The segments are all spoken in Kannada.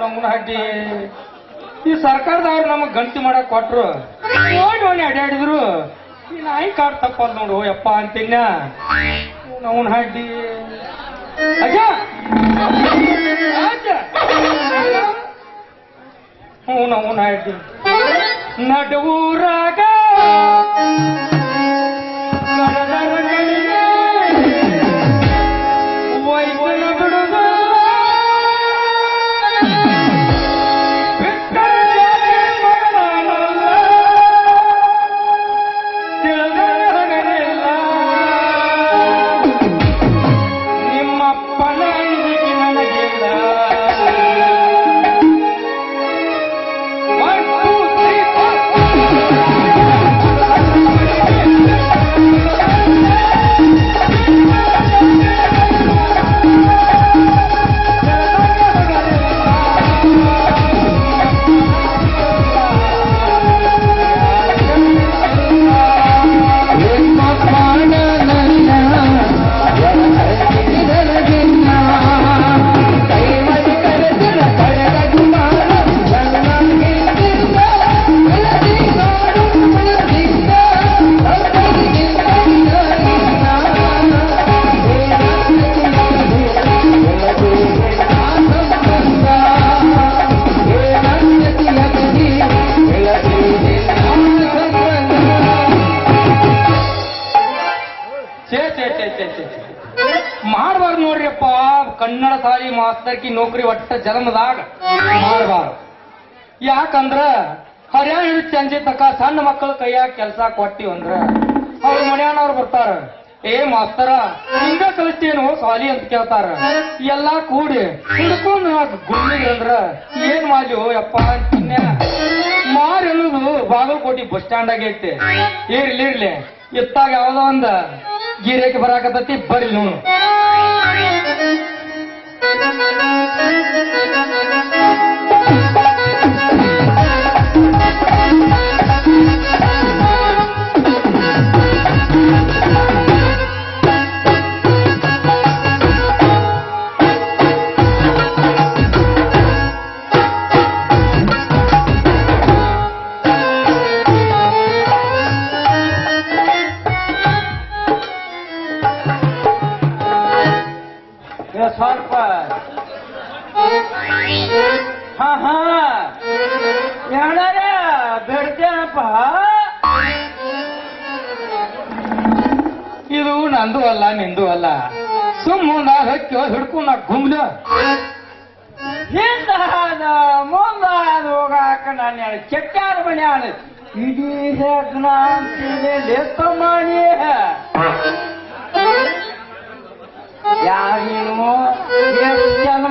ನಮ್ಮನ್ನ ಹಡ್ಡಿ ಈ ಸರ್ಕಾರದವ್ರು ನಮಗ್ ಗಂತಿ ಮಾಡಕ್ ಕೊಟ್ರು. ನೋಡಿ ನೋಡಿ ಅಡ್ಯಾಡಿದ್ರು ನಾಯಿ ಕಾಡ್ ತಪ್ಪಲ್ ನೋಡು, ಯಪ್ಪ ಅಂತಿನ್ನ ನಮ್ಮನ್ನ ಹಡ್ಡಿ ಅಜ್ಜ! ಹ್ಞೂ ನಮ್ಮನ್ನ ಹಡ್ಡಿ ನಡುವೂರಾಗ ನೌಕರಿ ಒಟ್ಟ ಜನ್ಮದಾಗ ಮಾಡಬಾರ್ದು ಯಾಕಂದ್ರ ಹರ್ಯಾಣ ಹಿಡಿದು ಚಂಜಿ ತಕ್ಕ ಸಣ್ಣ ಮಕ್ಕಳ ಕೈಯಾಗ ಕೆಲಸ ಕೊಟ್ಟಿವಂದ್ರ ಅವ್ರ ಮನೆಯವ್ರು ಬರ್ತಾರ. ಏ ಮಾಸ್ತರ, ಹಿಂಗ ಕಲಿಸ್ತೇನು ಸಾಲಿ ಅಂತ ಕೇಳ್ತಾರ. ಎಲ್ಲಾ ಕೂಡಿ ಹಿಡ್ಕೊಂಡು ಗುಡ್ಲಿಗೆ ಅಂದ್ರ ಏನ್ ಮಾಡ್ಲಿ ಯಪ್ಪ ಮಾರ್ ಎನ್ನುದು ಬಾಗಲಕೋಟಿ ಬಸ್ ಸ್ಟ್ಯಾಂಡ್ ಆಗೈತೆ ಇರ್ಲಿ ಇರ್ಲಿ. ಇತ್ತಾಗ ಯಾವ್ದೋ ಒಂದ ಗೀರೇಕೆ ಬರಾಕತ್ತತಿ, ಬರ್ಲಿ ನೋಡು. ಏ ನಂದು ಅಲ್ಲ, ನಿಂದು ಅಲ್ಲ. ಸುಮ್ಮ ನಾ ಹಕ್ಕಿ ಹಿಡ್ಕೊಂಡ್ ನಾ ಗುಮ್ಲ ಹಿಂದ ಮುಂದ ಹೋಗಾಕ ನಾನು ಕೆಟ್ಟಾರ ಮನ್ಯಾನ ಇಡೀ ಹೆಗ್ನ ಲೆಕ್ಕ ಮಾಡಿ.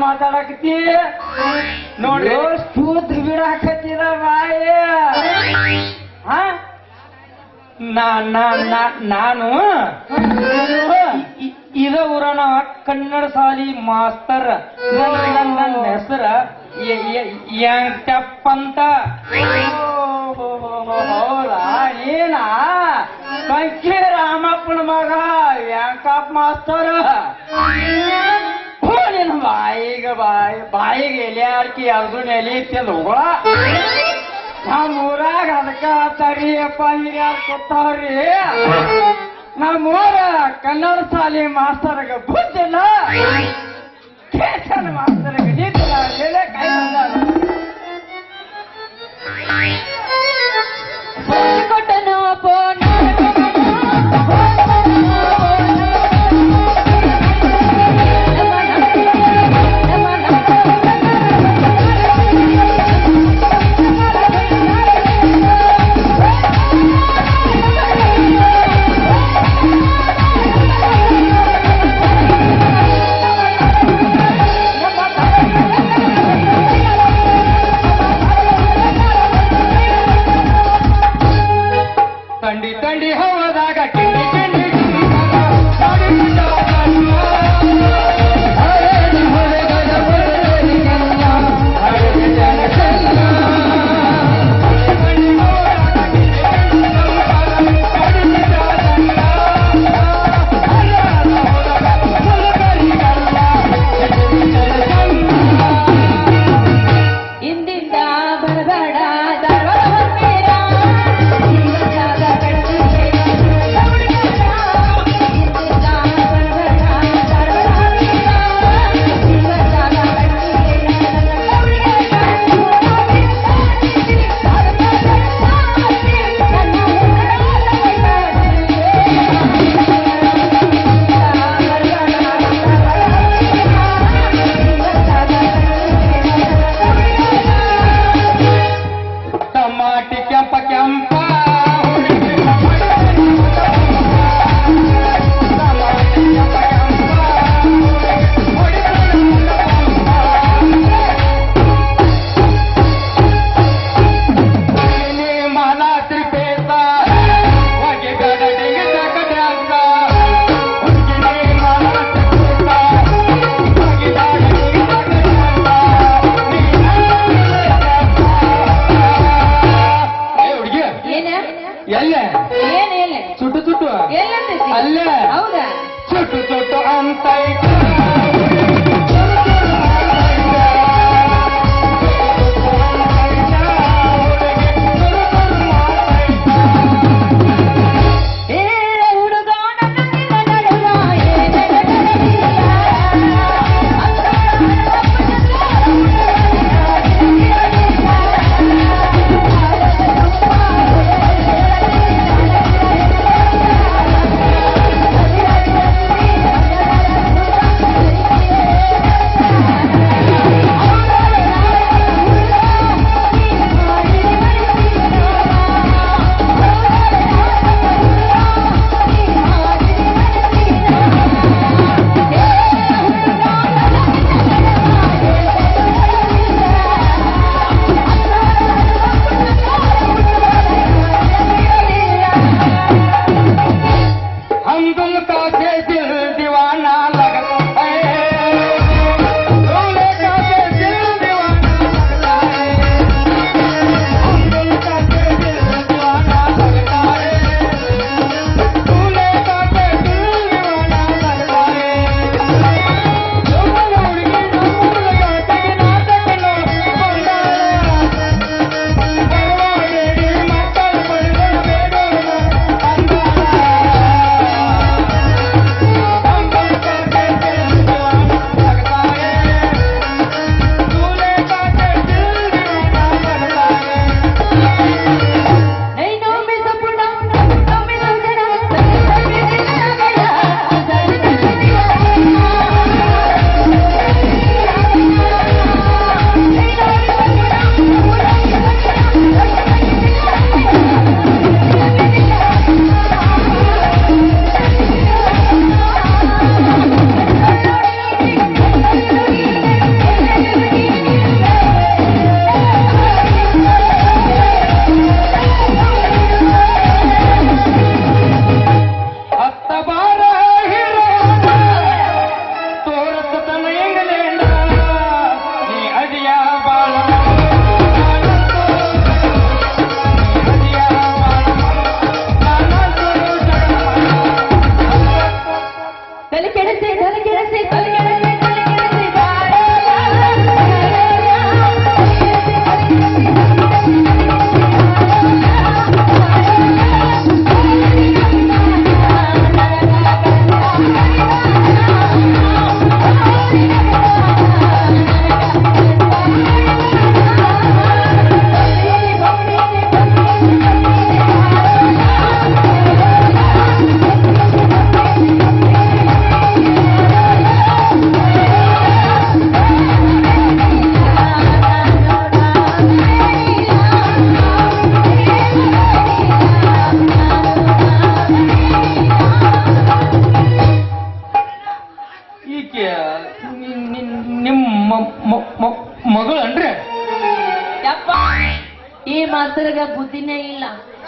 ಮಾತಾಡಕತ್ತಿ? ನೋಡಿ ಸೂತ್ರ ಬಿಡಾಕತ್ತಿರ ಬಾಯಿ ಹಾ ನಾನು ಇದ ಊರನ ಕನ್ನಡ ಸಾಲಿ ಮಾಸ್ತರ್. ನನ್ನ ಹೆಸರ ಯಾಂಟಪ್ಪ ಅಂತ ಹೌದಾ? ರಾಮಪ್ಪನ ಮಗ ಯಾಕಪ್ಪ ಮಾಸ್ತರ್. ನಿನ್ನ ಬಾಯಿಗೆ ಬಾಯಿ, ಬಾಯಿಗೆ ಎಲೆ ಹಾಕಿ ಅರ್ಜುನ್ ಎಲೆ ತಿಂದು ಹೋಗಳ ನಮ್ಮ ಅದಕ್ಕೆ ತರಿಯಪ್ಪ ಹಿರಿಯರ್ ಕೊತ್ತಾವ್ರಿ ನಮ್ಮೂರ ಕನ್ನಡ ಶಾಲೆ ಮಾಸ್ತರ್ಗ ಬುದ್ಧಿಲ್ಲ ಕೇಸನ ಮಾಸ್ತರ್ಗ ನಿಂತಿಲ್ಲ ಎಲೆ ಕೈ. ಕೊಟ್ಟನು ಪೋಣ ಮಾಸ್ತರ್ಗ ಬುದ್ಧಿನೇ ಇಲ್ಲ.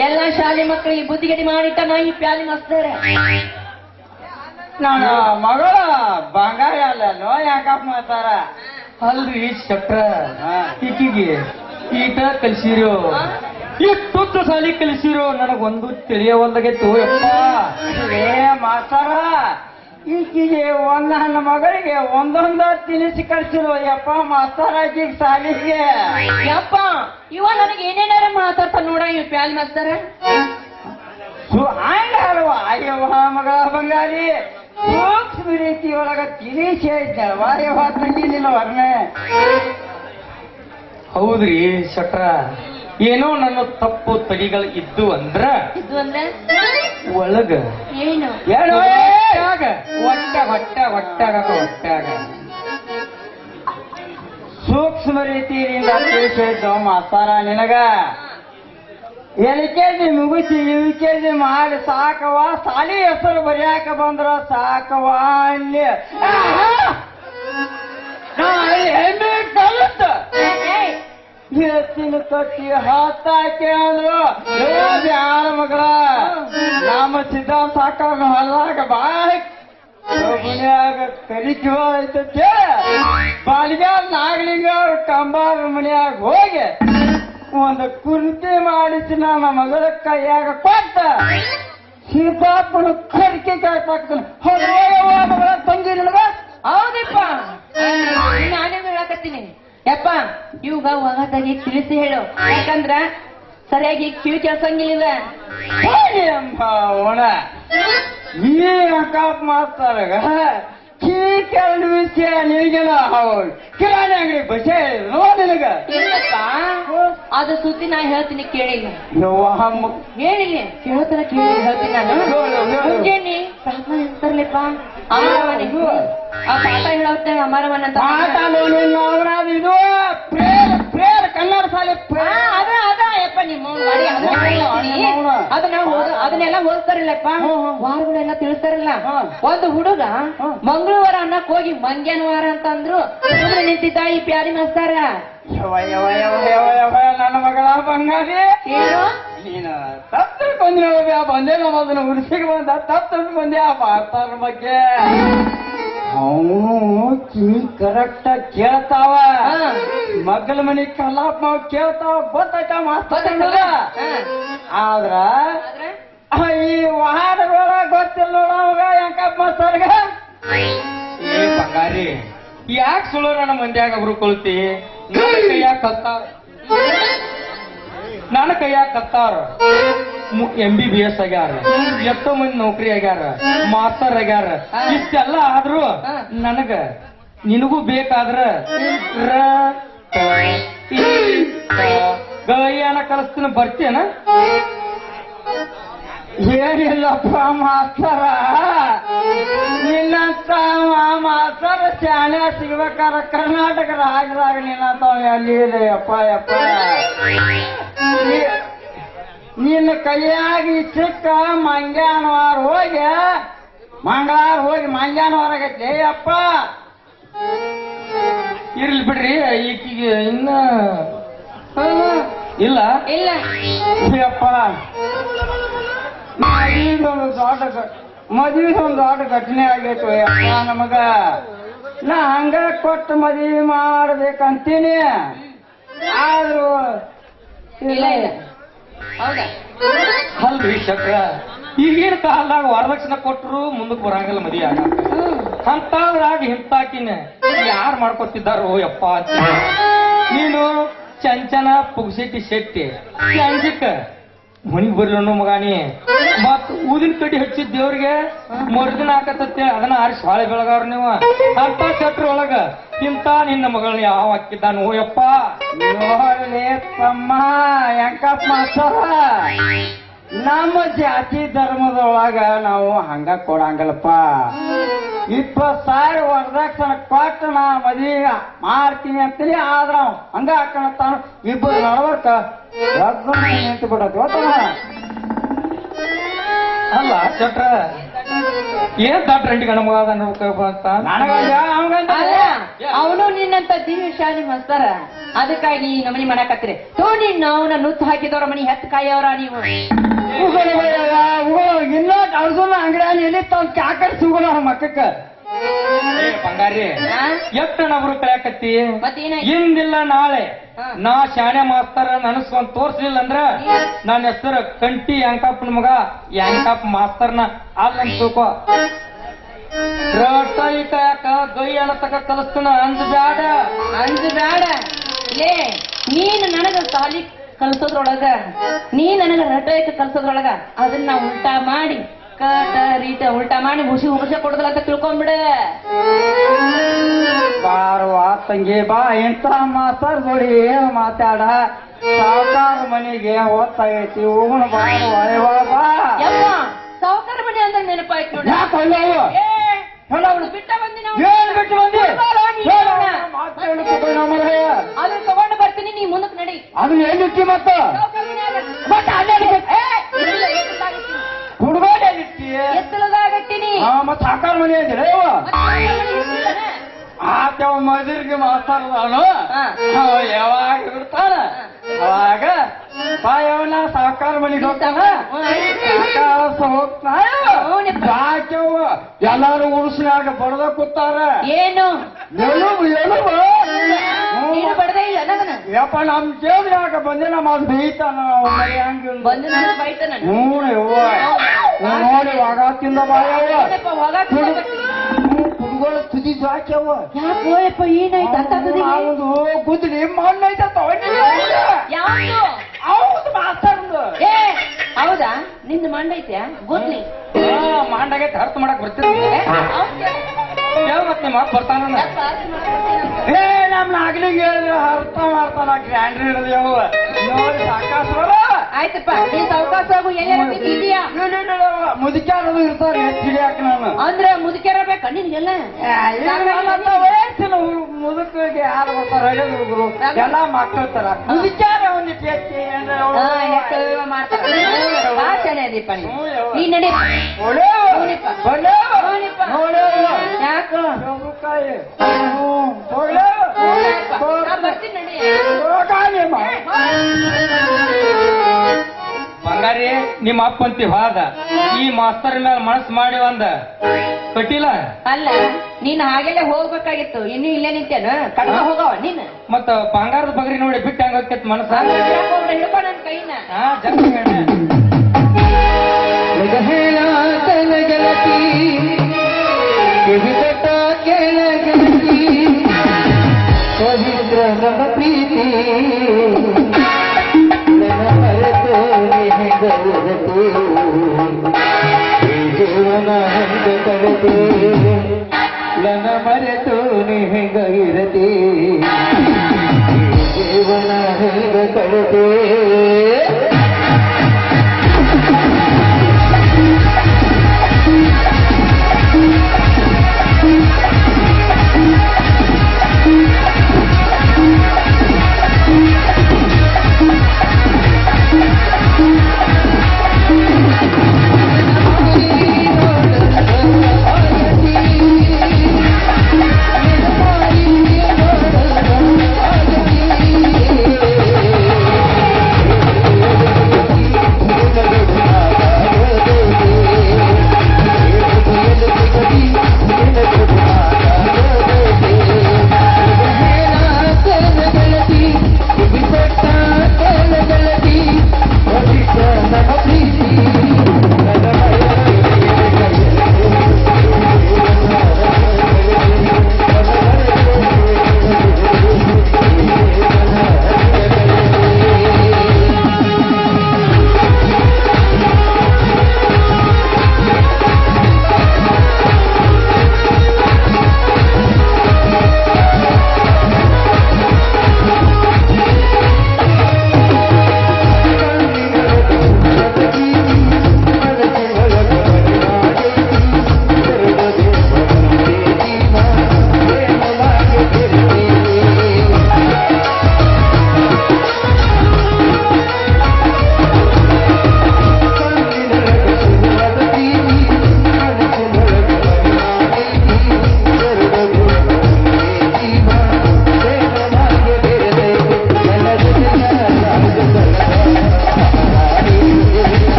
ಎಲ್ಲ ಶಾಲೆ ಮಕ್ಕಳಿಗೆ ಬುದ್ಧಿಗಡಿ ಮಾಡಿಟ್ಟ ನಾ ಈ ಪ್ಯಾಲಿ ಮಸ್ತಾರೆ ನಾನು ಮಗಳ ಬಂಗಾರ ಅಲ್ಲೋ ಯಾಕಪ್ಪ ಮಾತಾರ ಅಲ್ರಿ ಹಾ. ಈಕಿಗೆ ಈಟ ಕಲಿಸಿರೋ ಇಷ್ಟೊತ್ತು ಸಾಲಿ ಕಲಿಸಿರೋ ನನಗೊಂದು ತಿಳಿಯವಲ್ದಾಗೆ ತೋರಪ್ಪ ಏ ಮಾಸ್ತರ ಈಕಿಗೆ ಒಂದ ನನ್ನ ಮಗಳಿಗೆ ಒಂದೊಂದ ತಿನಿಸಿ ಕಳ್ಸಿರು. ಯಪ್ಪ ಮಾಸ್ತರ್ ಆಗಿ ಸಾಲಿಗೆ. ಯಪ್ಪ ಇವ ನನಗೆ ಏನೇನಾರ ಮಾತಾಡ್ತ ನೋಡ ಇವ್ ಪ್ಯಾಲ್ ಮಾಸ್ತರ? ಸು- ಹಂಗ ಅಲ್ವ? ಅಯ್ಯವ್ವ ಮಗಳ ಬಂಗಾರಿ. ಸೂಕ್ಷ್ಮ ರೀತಿ ಒಳಗ ತಿನಿಸಿ ಐತಲ್ವಾ ಯವ್ವ ತಂಗಿಲಿಲ್ಲ ವರ್ಣೆ ಹೌದ್ರಿ ಶೆಟ್ರ. ಏನೋ ನನ್ನ ತಪ್ಪು ತಡಿಗಳು ಇದ್ದು ಅಂದ್ರ ಇದ್ದು ಅಂದ್ರೆ? ಒಳಗ. ಏನು? ಹೊಟ್ಟ ಒಟ್ಟಾಗ ಹೊಟ್ಟೆ ಹೊಟ್ಟೆ ಹೊಟ್ಯಾಗ ಹೊಟ್ಯಾಗ ಸೂಕ್ಷ್ಮ ರೀತಿಯಿಂದ ತಿಳಿಸಿದ್ದು ಮಾತಾರ ನಿನಗ. ಎಲ್ ಕೆ ಜಿ ಮುಗಿಸಿ ಯು ಕೆ ಜಿ ಮಾಡಿ ಸಾಕವ ಸಾಲಿ ಹೆಸರು ಬರೆಯಾಕ ಬಂದ್ರ ಸಾಕವ ಅಲ್ಲಿ. ಹೆಮ್ಮೆ ನಾ ಹೆಣ್ಣು ತಟ್ಟಿ ಹತ್ತಾಕೆ ಅಂದ್ರು. ಯಾರ ಮಗಳ. ನಮ್ಮ ಸಿದ್ಧಾಂತ ಸಾಕಾಗ ಹೊಲ್ಲಾಗ ಬಾಯ್ ಮನ್ಯಾಗ ಕರಿಕೆ ಐತೈತೆ ಬಾಲಿಗಾರ ನಾಗಲಿಂಗ ಕಂಬಾರ ಮನ್ಯಾಗ ಹೋಗಿ ಒಂದು ಕುರ್ತಿ ಮಾಡಿಸಿ ನನ್ನ ಮಗಳ ಕೈಯಾಗ ಕೊಟ್ಟ. ಸೀತಾಪನ ಕರಿಕೆ ಕಾಯ್ತಾಕ್ತಾನೆ ಹೋಗ, ಮಗಳ, ತಂಗಿ ನಿನಗ. ಇವಾಗ ಒಗದಾಗಿ ತಿಳಿಸಿ ಹೇಳು. ಯಾಕಂದ್ರ ಸರಿಯಾಗಿ ಕಿವಿ ಕೇಳ್ಸಂಗಿಲ್ಲ ಹೋಗಿ ಎಂಬ ಓಣ ಈ ಅಂಕಾಪ್ ಮಾಸ್ತಾರಾಗ ಕೀ ಕೆರಡು ವಿಷಯ ನಿನಗೆಲ್ಲ ಹೌದು. ಕಿರಾಣಿ ಅಂಗಡಿ ಬಸೆ ನೋ ನಿನಗ? ಇಲ್ಲಪ್ಪ ಅದು ಸುದ್ದಿ ನಾ ಹೇಳ್ತೀನಿ ಕೇಳಿಲ್ಲ. ಹೇಳಿ ಕೇಳ್ತಾರ ಹೇಳಿಲ್ಲ ಕೇಳೋತರ ಕೇಳಿ ಹೇಳ್ತೀನಿ ನಾನು. ಮುಂಜಾನೆ ಪ್ರಾರ್ಥನೆ ಇರ್ತಾರಲ್ಲಪ್ಪ ಅಮರವನೆ ಆ ಪಾಠ ಹೇಳೋತ್ತೆ ಅಮರವನ ಅಂತ ಮಾಟ ನೋಡಿಲ್ಲ ಅವರಾದ ಇದು ಪ್ರೇರ ಪ್ರೇರ ಕನ್ನಡ ಶಾಲೆ ಅದ ಅದ. ಯಪ್ಪ ನಿಮ್ಮ ಅದನ್ನ. ಅದನ್ನೆಲ್ಲ ಓದ್ತಾರಲ್ಲಪ್ಪ. ವಾರಗಳೆಲ್ಲ ತಿಳಿಸ್ತಾರಲ್ಲ. ಒಂದು ಹುಡುಗ. ಮಂಗಳವಾರ ಅನ್ನಕ್ ಹೋಗಿ ಮಂಗ್ಯಾನ ವಾರ ಅಂತ ಅಂದ್ರು ನಿಂತಿದ್ದ ಈ ಪ್ಯಾರಿ ಮಸ್ತಾರ. ನನ್ನ ಮಗಳ ಬಂಗಾರಿ. ಏನು? ನೀನು ತಪ್ಪು ತಿಳ್ಕೊಂಡಿ ಬಂದೆ ನಮ್ಮ ಅದನ್ನ ಉರ್ಸಿಗೆ ಬಂದ ತಪ್ಪು ಬಂದೆ ಆ ಮಾಸ್ತಾರ ಬಗ್ಗೆ ಅವನು ಕಿವಿ ಕರೆಕ್ಟ್ ಕೇಳ್ತಾವ. ಮಗ್ಗಲ ಮನಿ ಕಲಾಪ ಮಾವ್ ಕೇಳ್ತಾವ ಗೊತ್ತಾಯ್ತ ಮಾಸ್ತಾರ ಆದ್ರ ಆ, ಈ ವಾಹನಗಳ ಗೊತ್ತಿಲ್ಲ ನೋಡವಾಗ ಯಾಕಪ್ಪ ಸರ್ಗ? ಬಂಗಾರಿ ಯಾಕೆ ಸುಳ್ಳು ನಮ್ಮ ಮಂದಿ ಹುರುಕೊಳ್ತಿ ನನ್ನ ಯಾಕೆ ಕತ್ತಾರ ನನ್ನ ಕೈಯಾಗ ಕತ್ತಾರ. ಎಂ ಬಿ ಬಿ ಎಸ್ ಆಗ್ಯಾರ. ಎಷ್ಟೋ ಮಂದಿ ನೌಕರಿ ಆಗ್ಯಾರ. ಮಾಸ್ತರ್ ಆಗ್ಯಾರ. ಇಷ್ಟೆಲ್ಲ ಆದ್ರೂ. ನನಗ ನಿನಗೂ ಬೇಕಾದ್ರ ಗಯನ ಕಲಿಸ್ತೀನಿ ಬರ್ತೀಯನ ಏನಿಲ್ಲಪ್ಪ ಮಾಸ್ತರ ನಿನ್ನಂತ ಮಾಸ್ತರ ಶಾಲೆ ಸಿಗ್ಬೇಕಾರ ಕರ್ನಾಟಕ ರಾಜ್ಯದಾಗ ನಿನ್ನಂತ ಎಲ್ಲಿ ಇದೆ. ಯಪ್ಪ ನಿನ್ನ ಕೈಯಾಗಿ ಚಿಕ್ಕ ಮಂಗ್ಯಾನವಾರ ಹೋಗಿ ಮಂಗಳವಾರ ಹೋಗಿ ಮಂಗ್ಯಾನವಾರ ಆಗೈತೆ ಅಪ್ಪ ಇರ್ಲಿ ಬಿಡ್ರಿ ಈಕಿಗೆ ಇನ್ನ ಇಲ್ಲ? ಇಲ್ಲ. ಯಪ್ಪ. ಮದುವೆದೊಂದು ದೊಡ್ಡ ಮದುವೆದೊಂದು ದೊಡ್ಡ ಘಟನೆ ಆಗೈತು ನಮಗ? ನಾ ಹಂಗ ಕೊಟ್ಟು ಮದುವೆ ಮಾಡ್ಬೇಕಂತೀನಿ. ಆದ್ರೂ ಇಲ್ಲ ಅಲ್ರಿ ಚಕ್ರ ಈಗಿನ ಕಾಲದಾಗ ವರದಕ್ಷಿಣೆ ಕೊಟ್ಟರು ಮುಂದಕ್ಕೆ ಬರಂಗಿಲ್ಲ ಮದಿ ಆಗ ಅಂತಾದ್ರಾಗ ಹಿಂತಾಕಿನ ಯಾರು ಮಾಡ್ಕೊತಿದ್ದಾರೋ ಯಪ್ಪ ಅಂತ. ನೀನು ಚಂಚನ ಪುಗ್ಸಿಟ್ಟಿ ಶೆಟ್ಟಿ ಅಂಜಿಕ ಮನಿಗ್ ಬರ್ಲಿ ಅನ್ನೋ ಮಗಾನಿ. ಮತ್ ಊದಿನ ಕಡ್ಡಿ ಹಚ್ಚಿದ್ ದೇವ್ರಿಗೆ ಮರುದಿನ ಹಾಕತ್ತೇಳಿ ಅದನ್ನ ಆರಿಸಿ ಹಾಳೆ ಬೆಳಗಾವ್ರ ನೀವು. ಅಂತ ಶೆಟ್ರ ಒಳಗ ಇಂತ ನಿನ್ನ ಮಗಳನ್ನ ಯಾವ ಹಾಕಿದ್ದಾನು ಯಪ್ಪ. ತಮ್ಮ ಯಂಕಪ್ಪ ನಮ್ಮ ಜಾತಿ ಧರ್ಮದೊಳಗ ನಾವು ಹಂಗ ಕೊಡಂಗಲ್ಲಪ್ಪ. ಇಪ್ಪತ್ ಸಾವಿರ ವರದಕ್ಷಿಣ ಕೊಟ್ಟು ನಾ ಮದ್ವಿ ಮಾಡ್ತೀನಿ ಅಂತೀನಿ. ಆದ್ರ ಹಂಗ ಹಾಕಣತ್ತಾನ. ಇಬ್ಬರು ನಡವರ್ಕ ನಿಂತು ಗೊತ್ತಲ್ಲ. ಅಲ್ಲ ಚಟ್ರ ಏನ್ ದೊಡ್ಡ ರಂಡಿ ಗಣ ಮಗ ಅಂತ ಅಲ್ಲ ಅವನು ನಿನ್ನಂತ ದಿವ್ಯ ಶಾಲಿ ಮಸ್ತಾರ. ಅದಕ್ಕಾಗಿ ನೀ ನಮನಿ ಮಾಡಕತ್ರಿ ತೋ ನಿನ್ನ ಅವನ ನುತ್ತು ಹಾಕಿದವ್ರ ಮನಿ ಹೆತ್ ಕಾಯವ್ರ ನೀವು? ಇನ್ನೂ ಅರ್ಜುನ ಅಂಗಡಿಯಾನ ಎಲ್ಲಿ ತಾವ್ ಕ್ಯಾಕರ್ ಸಿಗೋಣ ಮಕ್ಕಕ್ಕ. ಬಂಗಾರಿ ಕಳ್ಯಾಕತ್ತಿ? ಮತ್ತೇನಾಯ್ತು ಇಂದಿಲ್ಲ ನಾಳೆ. ನಾ ಶಾಣೆ ಮಾಸ್ತರ ನನಸ್ಕೊಂಡ್ ತೋರ್ಸ್ಲಿಲ್ಲ ಅಂದ್ರ ನನ್ನ ಹೆಸರು ಕಂಟಿ ಯಾಂಕಪ್ಪನ ಮಗ ಯಾಂಕಪ್ಪ ಮಾಸ್ತರ್ನ. ಅಲ್ಲ ತಿಳ್ಕೊ. ರೊಟ್ಟ ಇಟ್ಟ ಯಾಕ ಗೈ ಅಣತಕ ಕಲಿಸ್ತಾನ ಅಂದ್ ಬ್ಯಾಡ. ಅಂಜು ಬೇಡ ಲೇ ನೀನ್ ನನಗ ಸಾಲಿ ಕಲ್ಸೋದ್ರೊಳಗ ನೀ ನನಗ ರಟೋಯಕ ಕಲ್ಸೋದ್ರೊಳಗ ಅದನ್ನ ಉಲ್ಟಾ ಮಾಡಿ ಕಟ ರೀಟ ಉಲ್ಟಾ ಮಾಡಿ ಮುಸಿ ಹುಸಿ ಕೊಡದಲ್ಲ ಅಂತ ತಿಳ್ಕೊಂಬಿಡ. ಬಾರವಾ ತಂಗಿ ಬಾ ಎಂತ ಮಾತಾಡ್ ನೋಡಿ ಏನ್ ಮಾತಾಡ? ಸಾವುಕಾರ ಮನೆಗೆ ಹೊತ್ತಾಗೈತಿ ಹೋಗುಣ ಬಾ ಸಾವುಕಾರ ಮನೆ ಅಂದ್ರೆ ನೆನಪಾಯ್ತು ನೋಡಿ. ಯಾಕೆ? ಏ, ಬಿಟ್ಟ ಬಂದಿ ನಾವು. ಏನ್ ಬಿಟ್ಟು ಬಂದಿ? ಅವನ. ಅದನ್ನ ತಗೊಂಡು ಬರ್ತೀನಿ ನೀ ಮುಂದಕ್ಕೆ ನಡಿ. ಅದು ಎಲ್ಲಿಟ್ಟಿ ಮತ್ತ? ಸಾವ್ಕಾರ ಅಲ್ಲೇ. ಏ, ಇಲ್ಲ, ಸಾಕಾರ ಮನೆ ಇದ್ರೆ ಮತ್ತೆ ಸಾವ್ಕಾರ ಮನೆ ಎತ್ತಲನ? ಆತವ ಮದುವೆಗೆ ಮಾತಾಡ್ದಾನು? ಹಾ. ಯಾವಾಗ ಬಿಡ್ತಾನ ಅವಾಗ ಪಾಯವನ ಸಾಕಾರ ಮನೆಗೆ ಹೋಗ್ತಾನ. ಯಾಕೆವ್ವ ಎಲ್ಲಾರು ಉರುಸಿನಾಗ ಬಡದ ಕೂತಾರ? ಏನು? ಎಲುಬು ಎಲುಬು. ನೀನು ಬಡದೇ ಇಲ್ಲ ನನಗನ ಯಪ್ಪ ನಮ್ ಬಂದೆ ಹ್ಞೂ ಯವ್ವ ನೋಡಿ ವಾಗಾತಿಂದ ಬಾಯವ್ವ ಹುಡುಗಳ ತುದಿ ಜಾಕ್ಯವ್ವ ಯಾಕೋ ಯಪ್ಪ ಏನಾಯ್ತು ಅಂತ? ಹೌದು ಗುದ್ಲಿ ಮಣ್ಣೈತ ಯಾವುದು? ಹೌದು ಮಾತಾಡ್ದು ಏ ಹೌದಾ? ನಿಂದು ಮಂಡೈತ್ಯಾ ಗುದ್ಲಿ ಮಾಡಾಗೆ ಅರ್ಥ ಮಾಡಕ್ ಬರ್ತಿದ್ದೆ. ಏ, ಹೌದ್ ಕೇಳು. ಕೇಳ್ ಮತ್ತೆ ಮಾತ್ ಬರ್ತಾನ. ಏ ನಮ್ ನಾಗ್ಲಿಗೆ ಹೇಳಿದ್ರೆ ಅರ್ಥ ಮಾಡ್ತಾನ ಗ್ರ್ಯಾಂಡ್ರಿ ಹಿಡಿದ್ಯವ್ವ ನೋಡಿ ಸಾಕಾಸ್ವರ ಆಯ್ತಪ್ಪ ನೀನ್ ಸಾವಕಾಶ ಹೋಗು ಎಲ್ಲಾರ ಇದೆಯಾ? ಮುದುಕ್ಯಾರದು ಇರ್ತಾರೆ ಹಿಡಿಯಾಕ ನಾನು ಅಂದ್ರೆ ಮುದುಕ್ಯಾರ ಬೇಕಾ ನಿನ್ಗೆಲ್ಲ? ವಯಸ್ಸಿನ ಮುದುಕಿಗೆ ಯಾರು ಬರ್ತಾರ ಎಲ್ಲ ಹುಡುಗರು? ಎಲ್ಲಾ ಮಕ್ಕಳ ತರ. ಮುದುಕ್ಯಾರ ಒಂದಿಟ್ಟು ಮಾಡ್ತಾರೆ. ನಡಿ. ಯಾಕೋ. ಬಂಗಾರಿ ನಿಮ್ಮ ಅಪ್ಪಂತಿ ಹೋದ ಈ ಮಾಸ್ತರ್ ಮೇಲೆ ಮನಸ್ಸು ಮಾಡಿ ಒಂದ. ಕಟ್ಟಿಲ್ಲ ಅಲ್ಲ ನೀನ್ ಹಾಗೆಲ್ಲ ಹೋಗ್ಬೇಕಾಗಿತ್ತು. ಇನ್ನು ಇಲ್ಲೇ ನಿಂತೇನು? ಕಡಿಮೆ ಹೋಗವ ನೀನ್. ಮತ್ತ ಬಂಗಾರದ ಬಗ್ರಿ ನೋಡಿ ಬಿಟ್ಟು ಹಂಗ ಹೋಗ್ತೈತಿ ಮನಸ್ಸ? ಹಿಡ್ಕೊ ನನ್ ಕೈನ. ಹಾ ಜಗ್ಗ ಹೇಳ ಪವಿತ್ರ ನನ್ನ ಪ್ರೀತಿ ನನ್ನ ಮರೆತು ನಿನಗರತು. ಈ ಜೀವನ ಹಂಗ ಕರೆದು ನನ್ನ ಮರೆತು ನಿಹಗ ಇರತಿ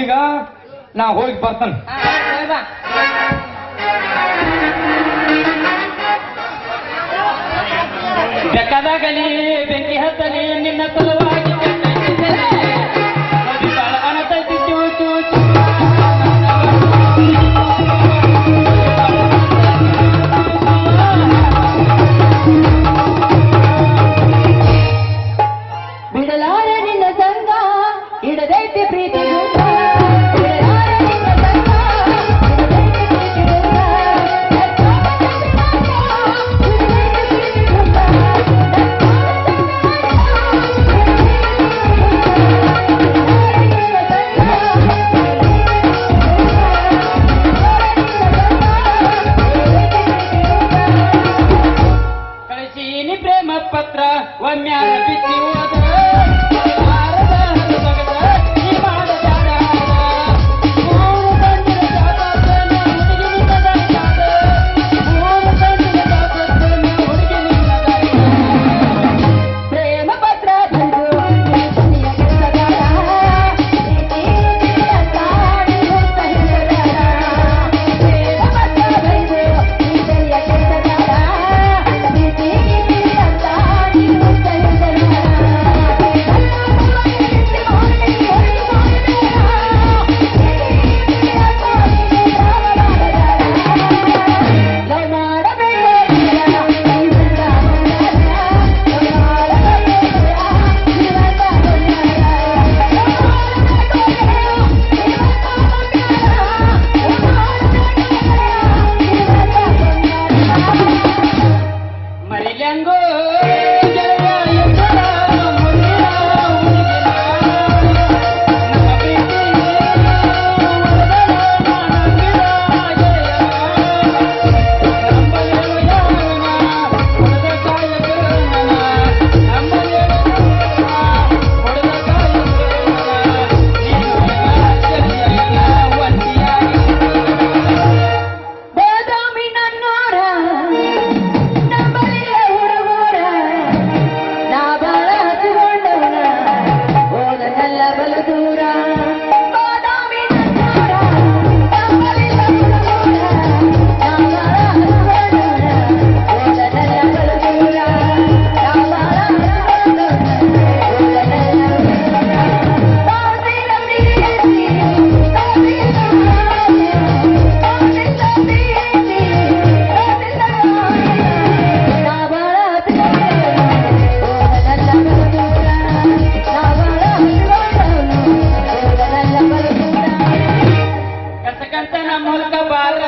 ಈಗ ನಾ ಹೋಗಿ ಬರ್ತಾನೆ. ಬೆಕ್ಕದಾಗಲಿ ಬೆಂಕಿ ಹತ್ತಲಿ ನಿನ್ನ ಸಲುವಾಗಿ ಚಂಪಕ ಬಾಲ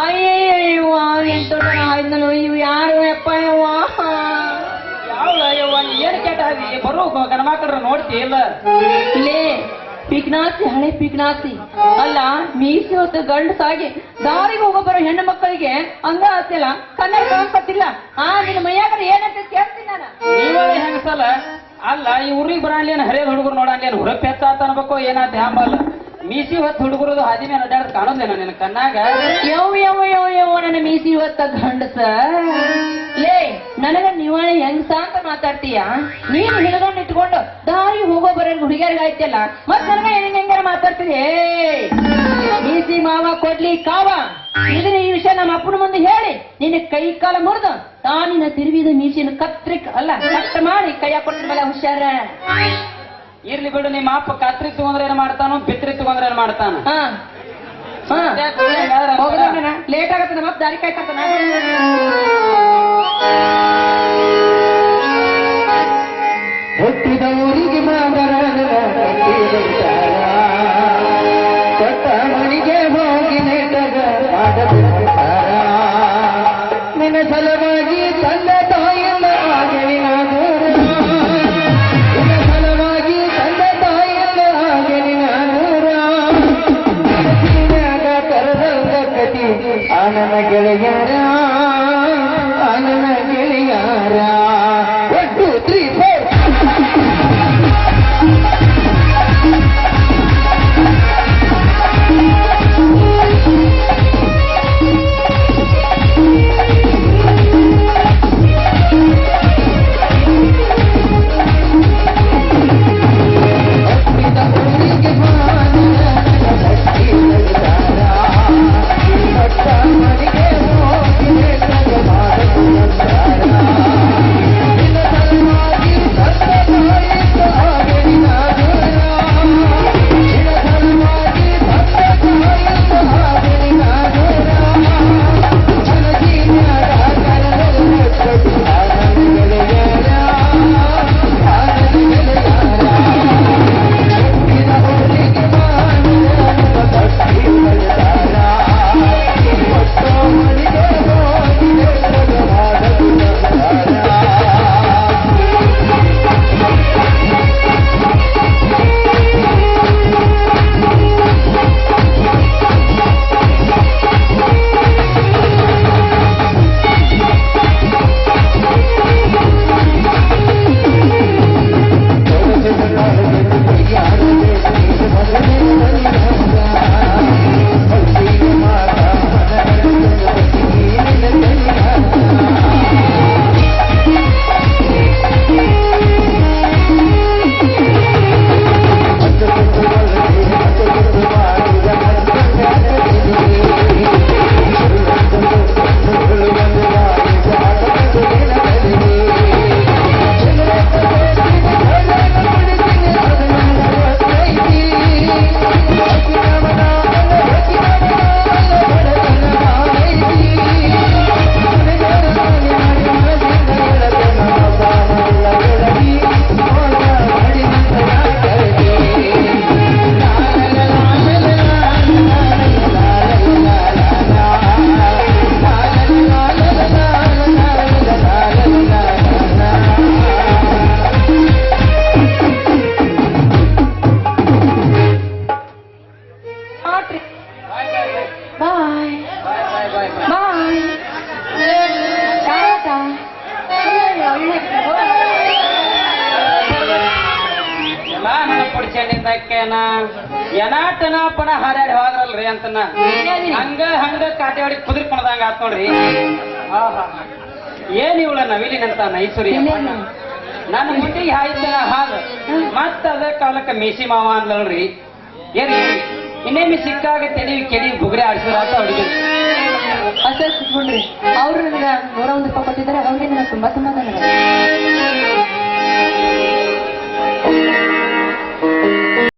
ಅಯ್ಯಯ್ಯವ್ವ ಎಂತ ಆಯ್ತು ಇವು ಯಾರು ಅಪ್ಪ ಯವ್ವ ಯಾವ ಏನ್ ಕೆಟ್ಟಾದಿ ಬರೋ ಗಣಮಕ್ಳ್ರ ನೋಡ್ತಿ ಇಲ್ಲ? ಲೇ ಪಿಗ್ನಾಸಿ ಹಳೆ ಪಿಗ್ನಾಸಿ. ಅಲ್ಲ ಮೀಸಿ ಹೊತ್ತು ಗಂಡಸಾಗಿ ದಾರಿಗೆ ಹೋಗೋ ಬರೋ ಹೆಣ್ಣು ಮಕ್ಕಳಿಗೆ ಹಂಗ ಹತ್ತಿಲ್ಲ ಕನ್ನಡ ಕಾಣ್ಕತ್ತಿಲ್ಲ ಆ ನಿನ್ನ ಮೈಯಾಗ ಏನಂತ ಕೇಳ್ತೀನಿ ನಾನು. ನೀವೇ ಹೆಂಗಸಲ್ಲ? ಅಲ್ಲ ಈ ಊರಿಗೆ ಬರಲ್ಲ ಹರಿಯದ ಹುಡುಗರು ನೋಡಂಗ ಏನು ಹುರಪ್ ಹೆಚ್ಚ ಅನ್ಬೇಕು ಏನಾತ ಹ್ಯಾಂಬಲ್ಲ ಮೀಸಿ ಹೊತ್ತು ಹುಡುಗರದು ಹಾದಿ ಮೇಲೆ ಅಡ್ಡಾಡ್ ಕಾಣೋದೇನ ನಿನ್ನ ಕಣ್ಣಾಗ. ಯವ್ ಯವ್ ಯವ್ ಯವ್ ನನ್ನ ಮೀಸಿ ಹೊತ್ತ ಗಂಡಸ. ಲೇ, ನನಗ ನಿವಾಳಿ ಹೆಂಗ್ಸ ಅಂತ ಮಾತಾಡ್ತೀಯ? ನೀನು ಹಿಡ್ಕೊಂಡು ಇಟ್ಕೊಂಡು ದಾರಿ ಹೋಗೋ ಬರೋ ಹುಡುಗಿಯರ್ಗಾಯ್ತಿಯಲ್ಲ ಮತ್ ನನಗ ಹೆಂಗ್ ಹೆಂಗಾರ ಮಾತಾಡ್ತೀವಿ ಮೀಸಿ ಮಾವ ಕೊಡ್ಲಿ ಕಾವ. ಇದನ್ನ ಈ ವಿಷಯ ನಮ್ಮ ಅಪ್ಪನ ಮುಂದೆ ಹೇಳಿ. ನಿನ್ನ ಕೈ ಕಾಲ ಮುರಿದು ತಾನಿನ ತಿರುವಿದ ಮೀಸಿನ ಕತ್ರಿಕ್ ಅಲ್ಲ, ಕಟ್ ಮಾಡಿ ಕೈಯ ಕೊಟ್ಟ ಮೇಲೆ ಹುಷಾರ. ಇರ್ಲಿ ಬಿಡು ನಿಮ್ಮ ಅಪ್ಪ ಕತ್ರಿ ತಗೊಂಡ್ರೆ ಏನ್ ಮಾಡ್ತಾನೋ ಬಿತ್ರಿ ತಗೊಂಡ್ರೆ ಏನ್ ಮಾಡ್ತಾನ? ಹಾ. ಹಾ. ಲೇಟ್ ಆಗತ್ತೆ ಮತ್ತೆ ದಾರಿ ಕಾಯ್ತಾನ ಹುಟ್ಟಿದ ಆನನ ಅಂತನ ಹಂಗ ಹಂಗ ಕಾಟೆ ಹೊಡಿ ಕುದುರೆ ಕುಣದಂಗ ಆತ್ ನೋಡ್ರಿ. ಆಹಾ. ಏನ್ ಇವಳ ನವಿಲಿನಂತ ಅಂತ ನೈಸರಿ ನನ್ನ ಮುಂದಿಗೆ ಹಾಯ್ತನ ಹಾಗ. ಮತ್ತ ಅದ ಕಾಲಕ್ಕೆ ಮೀಸಿ ಮಾವ ಅಂದ್ರಿ ಏನ್ ಇನ್ನೇನು ಸಿಕ್ಕಾಗ ತೆಡಿ ಕೆಡಿ ಬುಗ್ರೆ ಆಡ್ಸಿದಾತ ಹುಡುಗಿ ಅಷ್ಟೇ ಸಿಕ್ಕೊಂಡ್ರಿ ಅವ್ರು ನನಗ ನೂರ ಒಂದು ರೂಪಾಯಿ ಕೊಟ್ಟಿದ್ದಾರೆ ಅವ್ರಿಗೆ ನನಗೆ ತುಂಬಾ ಧನ್ಯವಾದ